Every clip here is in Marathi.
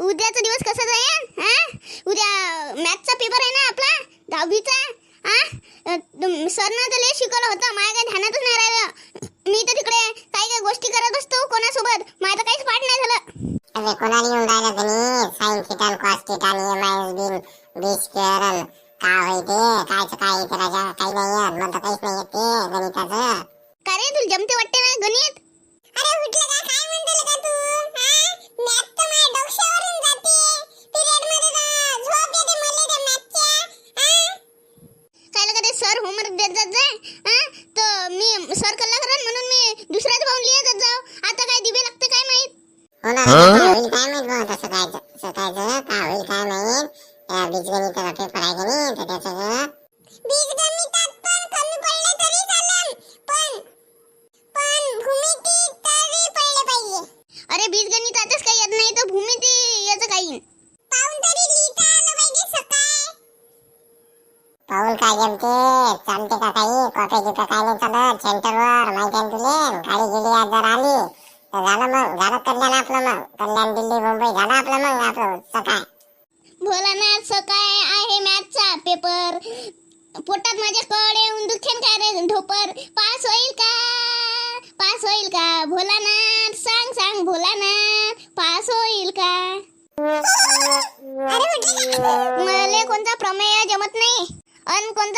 उद्याचा दिवस कसा जाईल? हा? उद्या मॅथचा पेपर आहे ना आपला दहावीचा? हा? सरनं तर लय शिकवलं होतं माझ्या काही ध्यानातच नाही राहिलं. मी तर तिकडे काही काही गोष्टी करत असतो कोणासोबत माझं काहीच पाठ नाही झालं. अरे कोणाला येऊन राहिलं गणित sine theta cos theta M I bin B square काय होय ते कायचं काय येते राजा काही नाही येत मला तर काहीच नाही येत ते गणिताचं का रे तुला जमते वाटते ना गणित अरे उठलं का काय म्हणतो का तू हा मॅथ तर माझ्या डोक्यावरून जाते पिरियडमध्ये तर झोप येते मला त्या मॅथच्या हा काय लगा ते सर होमवर्क देत जात जाय हा तर मी सर कल्ला करा म्हणून मी दुसऱ्याच पाहून लिहित जात जाऊ आता काय दिवे लागते काय माहीत हो ना काय होईल काय माहीत बुवा तसं काय सकाळचं काय होईल काय या नाही तर त्याचं बीजगणितात पण कमी पडले तरी चालेल पण पण भूमिती तरी पडले पाहिजे. अरे बीजगणितातच काही येत नाही तर भूमिती याचं काही पाहून तरी लिहिता आलं पाहिजे सकाळ. पाहून काय जमते? चालते का काही? कॉपी गिपे काय नाही चालत सेंटरवर माहिती आहे तुले? गाडी गेली आज जर आली. झालं मग झालं कल्याण आपलं मग. कल्याण दिल्ली मुंबई झालं आपलं मग आपलं सकाळ. आहे मॅथचा पेपर. पोटात माझ्या कळ येऊन दुखेन काय रे ढोपर? पास होईल का? पास होईल का? भोलानाथ सांग सांग भोलानाथ पास होईल का मला कोणता प्रमेय जमत नाही.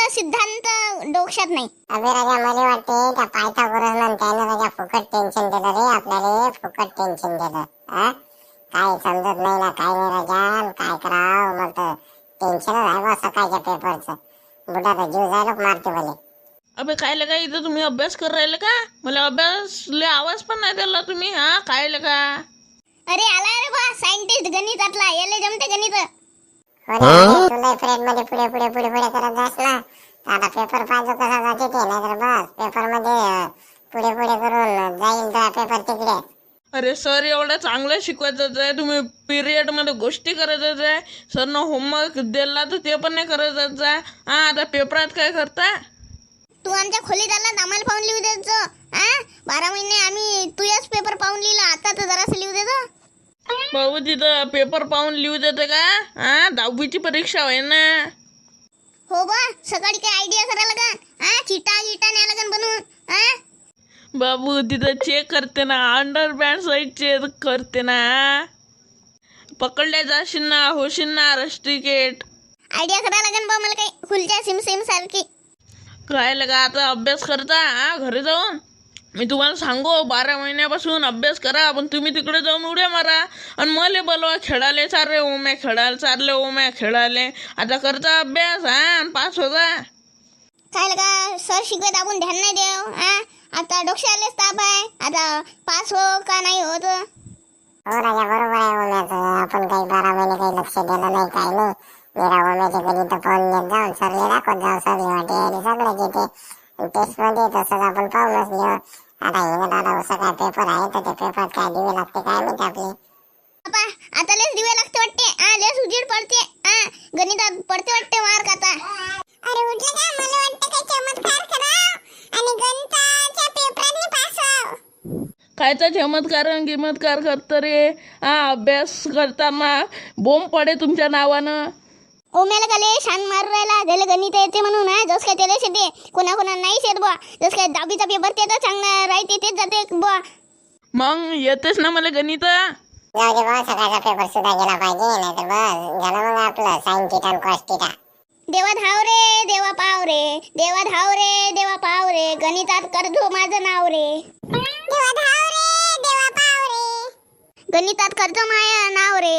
कोणता सिद्धांत डोक्यात नाही. अबे राजा मला वाटते त्या पायथागोरस त्यानं राजा फुकट टेन्शन दिलं रे आपल्याला फुकट टेन्शन दिलं. हा काय समजत नाही ना काय नाही राजा काय करावं? मग तर टेन्शन आहे बा सकाळच्या पेपरचं बुडा तर जीव जायला मारते भले. अबे काय लगा इथं तुम्ही अभ्यास कर राहिले का? मला अभ्यासले आवाज पण नाही दिला तुम्ही हा? काय लगा अरे आला रे बा सायंटिस्ट गणितातला याले जमते गणित. तुला फ्रेडमध्ये पुढे पुढे पुढे पुढे करत जास ना. तर आता पेपर पाहिजे कसा जाते ते नाहीतर बस पेपरमध्ये अं, पुढे पुढे करून जाईल तर पेपर तिकडे. अरे सर एवढं चांगलं शिकवायचं आहे. तुम्ही पिरियडमध्ये गोष्टी करायचं आहे. सरनं होमवर्क दिला तर ते पण नाही करायचं आहे. हा आता पेपरात काय करता तू आमच्या खोलीत आला आम्हाला पाहून लिहू द्यायचं हा? बारा महिने आम्ही तुझ्याच पेपर पाहून लिहिलं. आता तर जरासं लिहू देतो भाऊ तिथं पेपर पाहून लिहू देते का? हा दहावीची परीक्षा आहे ना? हो बा सकाळी काय आयडिया करायला का? हा चिटा गिटा न्यायला लागन बनवून हा? बाबू तिथं चेक करते ना अंडर पॅन्ट साईड चेक करते ना. पकडल्या जाशील ना होशील ना रस्टिकेट आयडिया करायला लागन बा मला काही खुलच्या सिम सिम सारखी. काय लगा आता अभ्यास करता हा घरी जाऊन? मी तुम्हाला सांगू बारा महिन्यापासून अभ्यास करा पण तुम्ही तिकडे जाऊन उड्या मारा. आणि मला बोलवा खेळाले चालले ओम्या खेळायला चालले ओम्या खेळाले. आता करता अभ्यास हा आणि पास होता. काय लगा सर शिकवत आपण ध्यान नाही देव हा? आता डोक्यालेच ताप आहे. आता पास हो का नाही होत? हो राजा बरोबर आहे ओम्याचं आपण काही बारा महिने काही लक्ष दिलं नाही काही नाही. मेरा ओम्याचे गणित पाहून येत जाऊन सरले दाखवत जाऊ सर वाटे आणि सगळं घेते. टेस्टमध्ये तसंच आपण पाहूनच लिहू आता हे दादा असं काय पेपर आहे तर ते पेपरात काय दिवे लागते काय माहिती आपले? आता लेस दिवे लागते वाटते. हा लेस उजीड पडते. हा गणितात पडते वाटते मार्क आता. अरे उठलं का? मला वाटतं काही चमत्कार कराव आणि गणिताच्या पास कायचा चमत्कार आणि गिमत्कार करतं रे. हा अभ्यास करताना बोंब पडे तुमच्या नावानं. ओम्याला काले शान मारू राहिला त्याला गणित येते म्हणून हा जस काय त्याला येते कोणा कोणा नाहीच येत बुवा. जस काय दहावीचा पेपर ते तर चांगला राहते तेच जाते बुवा. मग येतेच ना मला गणित? जाऊ दे बा सकाळचा पेपर सुद्धा गेला पाहिजे नाही तर बस. झालं मग आपलं साईन थिटा आणि कॉस थिटा देवा धाव रे देवा पाव रे. देवा धाव रे देवा पाव रे. गणितात करतो माझं नाव रे. देवा धाव रे देवा पाव रे. गणितात करतो माया नाव रे.